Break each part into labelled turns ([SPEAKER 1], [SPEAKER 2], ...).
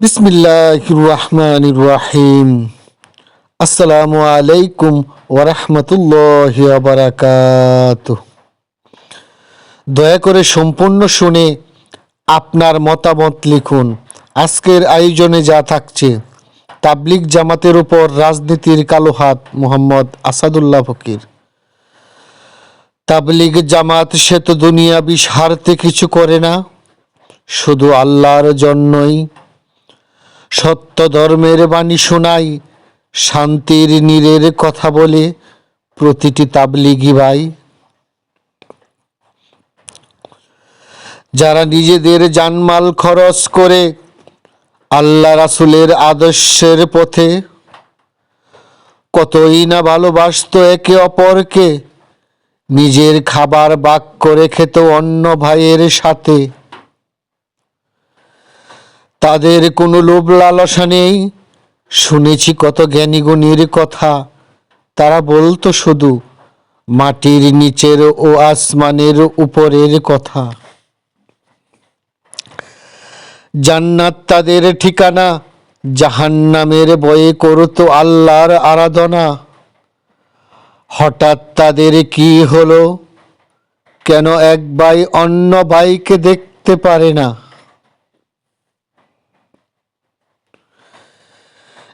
[SPEAKER 1] বিসমিল্লাহ রহমান রাহিম আসসালামু আলাইকুম ওরহমতুল্লাহ বারাকাত দয়া করে সম্পূর্ণ শুনে আপনার মতামত লিখুন। আজকের আয়োজনে যা থাকছে, তাবলিগ জামাতের উপর রাজনীতির কালো হাত মোহাম্মদ আসাদুল্লাহ ফকির। তাবলিগ জামাত সে তো দুনিয়া বিষ হারতে কিছু করে না, শুধু আল্লাহর জন্যই সত্য ধর্মের বাণী শোনাই, শান্তির নীরের কথা বলে প্রতিটি তাবলিগি ভাই। যারা নিজেদের জানমাল খরচ করে আল্লাহ রাসুলের আদর্শের পথে, কতই না ভালোবাসত একে অপরকে, নিজের খাবার বাক করে খেত অন্য ভাইয়ের সাথে। তাদের কোনো লোভ লালসা নেই। শুনেছি কত জ্ঞানীগুণীর কথা। তারা বলতো শুধু, মাটির নিচের ও আসমানের উপরের কথা। জান্নাত তাদের ঠিকানা, জাহান্নামের বয়ে করতো আল্লাহর আরাধনা। হঠাৎ তাদের কি হলো? কেন এক ভাই অন্য ভাইকে দেখতে পারে না?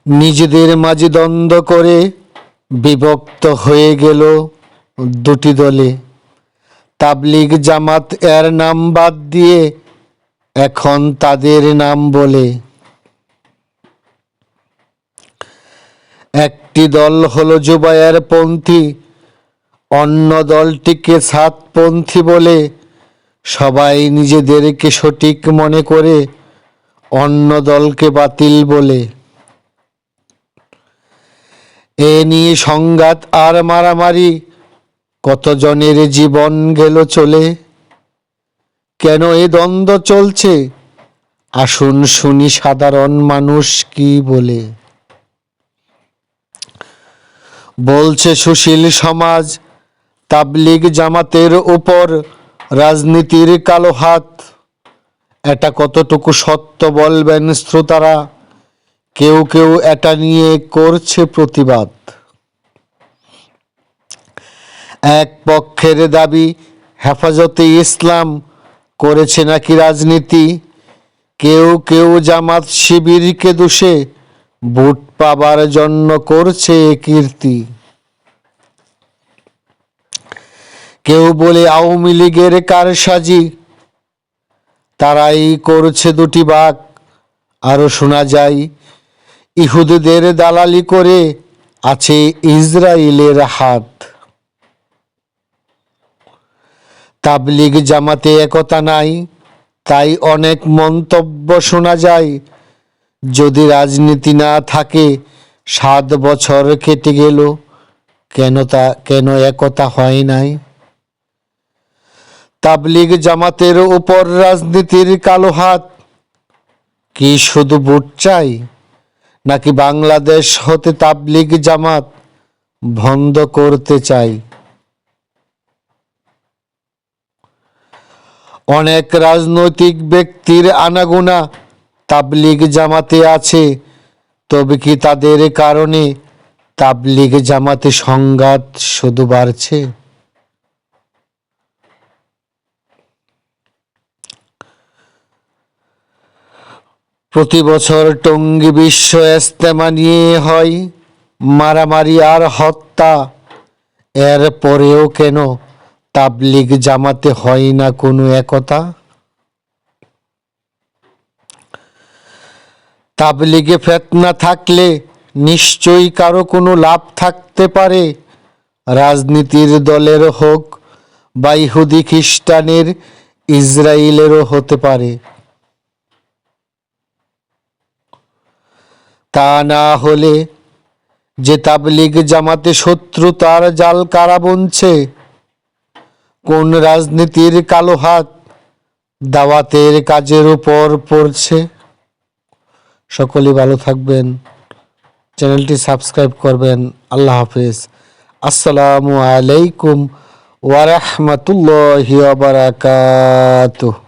[SPEAKER 1] নিজেদের মাঝে দ্বন্দ্ব করে বিভক্ত হয়ে গেল দুটি দলে। তাবলিগ জামাত এর নাম বাদ দিয়ে এখন তাদের নাম বলে। একটি দল হল জুবায়ের পন্থী, অন্য দলটিকে সাতপন্থী বলে। সবাই নিজেদেরকে সঠিক মনে করে অন্য দলকে বাতিল বলে। এ নিয়ে সংঘাত আর মারামারি। কতজনের জীবন গেল চলে? কেন এ দ্বন্দ্ব চলছে? আসুন শুনি সাধারণ মানুষ কি বলে। বলছে সুশীল সমাজ, তাবলিগ জামাতের উপর রাজনীতির কালো হাত। এটা কতটুকু সত্য বলবেন শ্রোতারা? কেউ কেউ এটা নিয়ে করছে প্রতিবাদ। এক পক্ষের দাবি, হেফাজতে ইসলাম করেছে নাকি রাজনীতি? কেউ কেউ জামাত শিবিরকে দোষে, ভোট পাবার জন্য করছে কীর্তি। কেউ বলে আওয়ামী লীগের কারসাজি, তারাই করছে দুটি বাঘ। আরও শোনা যায় ইহুদিদের দালালি করে আছে ইসরায়েলের হাত। তাবলিগ জামাতে একতা নাই, তাই অনেক মন্তব্য শোনা যায়। যদি রাজনীতি না থাকে, সাত বছর কেটে গেল, কেন তা, কেন একতা হয় নাই? তাবলিগ জামাতের উপর রাজনীতির কালো হাত, কি শুধু বুট চাই? নাকি বাংলাদেশ হতে তাবলিগ জামাত বন্ধ করতে চাই? অনেক রাজনৈতিক ব্যক্তির আনাগোনা তাবলিগ জামাতে আছে, তবে কি তাদের কারণে তাবলিগ জামাতে সংঘাত শুধু বাড়ছে? প্রতি বছর টঙ্গী বিশ্ব ইস্তেমা নিয়ে হয় মারামারি আর হত্যা। এর পরেও কেন তাবলিগ জামাতে হয় না কোনো একতা? তাবলিগে ফেতনা থাকলে নিশ্চয়ই কারও কোনো লাভ থাকতে পারে। রাজনীতির দলের হোক বা ইহুদি খ্রিস্টানের ইসরায়েলেরও হতে পারে। তা না হলে যে তাবলিগ জামাতে শত্রু তার জাল কারা বুনছে? কোন রাজনীতির কালো হাত দাওয়াতের কাজের উপর পড়ছে? সকলেই ভালো থাকবেন। চ্যানেলটি সাবস্ক্রাইব করবেন। আল্লাহ হাফিজ। আসসালামু আলাইকুম ওয়ারহমতুল্লাহি ওয়া বারাকাতুহু।